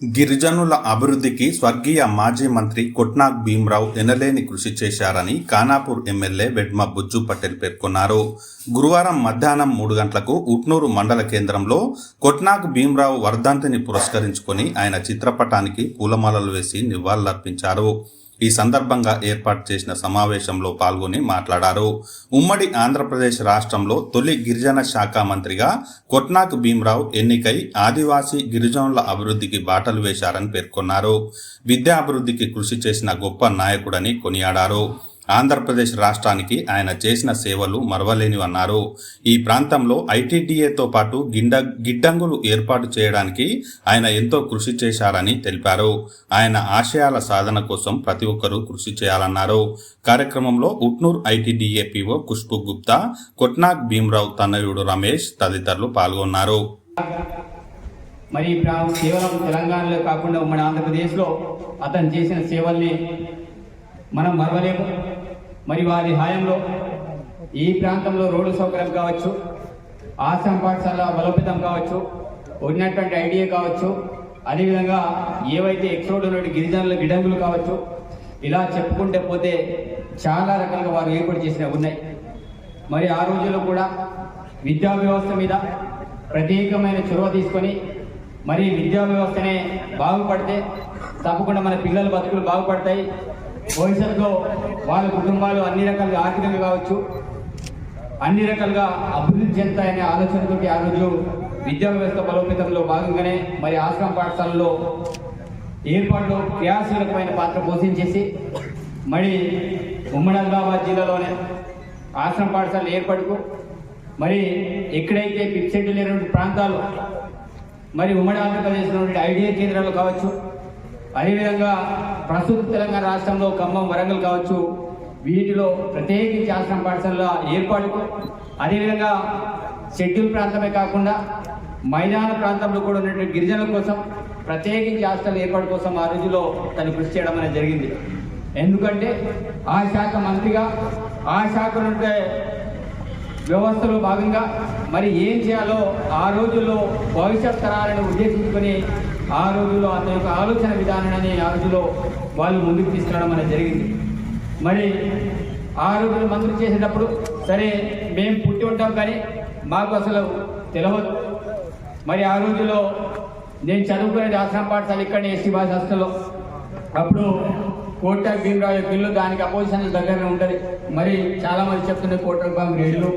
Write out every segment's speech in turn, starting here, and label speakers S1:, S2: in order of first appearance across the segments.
S1: గిరిజనుల అభివృద్ధికి స్వర్గీయ మాజీ మంత్రి కొట్నాక్ భీమ్రావు ఎనలేని కృషి చేశారని ఖానాపూర్ ఎమ్మెల్యే వెడ్మ బుజ్జు పటేల్ పేర్కొన్నారు. గురువారం మధ్యాహ్నం మూడు గంటలకు ఉట్నూరు మండల కేంద్రంలో కొట్నాక్ భీమరావు వర్ధంతిని పురస్కరించుకొని ఆయన చిత్రపటానికి పూలమాలలు వేసి నివాళులర్పించారు. ఈ సందర్భంగా ఏర్పాటు చేసిన సమావేశంలో పాల్గొని మాట్లాడారు. ఉమ్మడి ఆంధ్రప్రదేశ్ రాష్ట్రంలో తొలి గిరిజన శాఖ మంత్రిగా కొట్నాక్ భీమరావు ఎన్నికై ఆదివాసీ గిరిజనుల అభివృద్ధికి బాటలు వేశారని పేర్కొన్నారు. విద్యాభివృద్ధికి కృషి చేసిన గొప్ప నాయకుడని కొనియాడారు. ఆంధ్రప్రదేశ్ రాష్ట్రానికి ఆయన చేసిన సేవలు మరవలేనివన్నారు. ఈ ప్రాంతంలో ఐటీడీఏతో పాటు గిండ గిడ్డంగులు ఏర్పాటు చేయడానికి ఆయన ఎంతో కృషి చేశారని తెలిపారు. ఆయన ఆశయాల సాధన కోసం ప్రతి ఒక్కరూ కృషి చేయాలన్నారు. కార్యక్రమంలో ఉట్నూర్ ఐటీడీఏ పిఓ ఖుష్బు గుప్తా కొట్నాక్ భీమరావు తన్నయుడు రమేష్ తదితరులు పాల్గొన్నారు.
S2: మరి కేవలం తెలంగాణలో కాకుండా మన ఆంధ్రప్రదేశ్లో అతను చేసిన సేవల్ని మనం మరవలేము. మరి వారి హాయంలో ఈ ప్రాంతంలో రోడ్డు సౌకర్యం కావచ్చు ఆశ్రమ పాఠశాల బలోపేతం కావచ్చు ఉన్నటువంటి ఐడియా కావచ్చు అదేవిధంగా ఏవైతే ఎక్స్ రోడ్డు ఉన్నటువంటి గిరిజనుల గిడంగులు కావచ్చు ఇలా చెప్పుకుంటే పోతే చాలా రకాలుగా వారు ఏర్పాటు చేసినవి ఉన్నాయి. మరి ఆ రోజుల్లో కూడా విద్యా వ్యవస్థ మీద ప్రత్యేకమైన చొరవ తీసుకొని మరి విద్యా వ్యవస్థనే బాగుపడితే తప్పకుండా మన పిల్లల బతుకులు బాగుపడతాయి. భవిష్యత్తులో వాళ్ళ కుటుంబాలు అన్ని రకాలుగా ఆర్థికంగా కావచ్చు అన్ని రకాలుగా అభివృద్ధి చెందుతాయనే ఆలోచనతోటి ఆ రోజు విద్యా వ్యవస్థ బలోపేతంలో భాగంగానే మరి ఆశ్రమ పాఠశాలలో ఏర్పాటులో క్రియాశీలకమైన పాత్ర పోషించేసి మరి ఉమ్మడి ఆదిలాబాద్ జిల్లాలోనే ఆశ్రమ పాఠశాల ఏర్పాటుకు మరి ఎక్కడైతే ఫిక్సెడ్ లేనటువంటి ప్రాంతాలు మరి ఉమ్మడి ఆంధ్రప్రదేశ్లో నుండి ఐడియా కేంద్రాలు కావచ్చు అదేవిధంగా ప్రస్తుత తెలంగాణ రాష్ట్రంలో ఖమ్మం వరంగల్ కావచ్చు వీటిలో ప్రత్యేకించి ఆశ్రమ పాఠశాలల ఏర్పాటుకు అదేవిధంగా షెడ్యూల్ ప్రాంతమే కాకుండా మైదాన ప్రాంతంలో కూడా ఉన్నటువంటి గిరిజనుల కోసం ప్రత్యేకించి హాస్టల్ ఏర్పాటు కోసం ఆ రోజులో తను కృషి చేయడం అనేది జరిగింది. ఎందుకంటే ఆ శాఖ మంత్రిగా ఆ శాఖ నుండి వ్యవస్థలో భాగంగా మరి ఏం చేయాలో ఆ రోజుల్లో భవిష్యత్ తరాలను ఉద్దేశించుకొని ఆ రోజుల్లో అతని యొక్క ఆలోచన విధానాన్ని ఆ రోజులో వాళ్ళు ముందుకు తీసుకురావడం అనేది జరిగింది. మరి ఆ రోజులు మందులు చేసేటప్పుడు సరే మేము పుట్టి ఉంటాం కానీ మాకు అసలు తెలియదు మరి ఆ రోజుల్లో నేను చదువుకునేది ఆశ్రమ పాఠశాల ఇక్కడనే ఎస్టీ భాష హాస్టల్లో. అప్పుడు కోట భీమరావు యొక్క ఇల్లు దానికి అపోజిషన్ దగ్గరనే ఉంటుంది. మరి చాలామంది చెప్తున్నారు కోట బాంబు ఇల్లు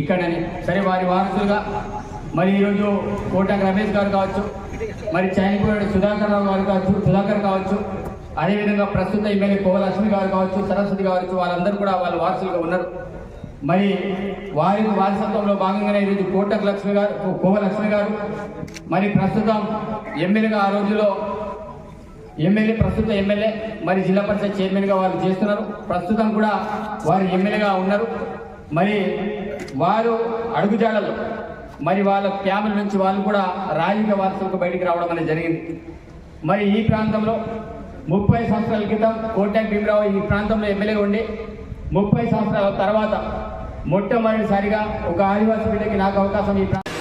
S2: ఇక్కడని. సరే వారి వారసులుగా మరి ఈరోజు కోట రమేష్ గారు కావచ్చు మరి చనిపోయిన సుధాకర్ రావు గారు కావచ్చు సుధాకర్ కావచ్చు అదేవిధంగా ప్రస్తుత ఎమ్మెల్యే కోవలక్ష్మి గారు కావచ్చు సరస్వతి కావచ్చు వాళ్ళందరూ కూడా వాళ్ళ వారసులుగా ఉన్నారు. మరి వారి వారసత్వంలో భాగంగానే ఈరోజు కోటక్ లక్ష్మి గారు కోవలక్ష్మి గారు మరి ప్రస్తుతం ఎమ్మెల్యేగా ఆ రోజులో ఎమ్మెల్యే ప్రస్తుత ఎమ్మెల్యే మరి జిల్లా పరిషత్ చైర్మన్గా వారు చేస్తున్నారు. ప్రస్తుతం కూడా వారు ఎమ్మెల్యేగా ఉన్నారు. మరి వారు అడుగుజాడలు మరి వాళ్ళ ఫ్యామిలీ నుంచి వాళ్ళు కూడా రాజకీయ వారసులకు బయటికి రావడం అనేది జరిగింది. మరి ఈ ప్రాంతంలో ముప్పై సంవత్సరాల క్రితం కోటాక్ భీమరావు ఈ ప్రాంతంలో ఎమ్మెల్యేగా ఉండి ముప్పై సంవత్సరాల తర్వాత మొట్టమొదటిసారిగా ఒక ఆదివాసీ బిడ్డకి నాకు అవకాశం ఈ ప్రాంతం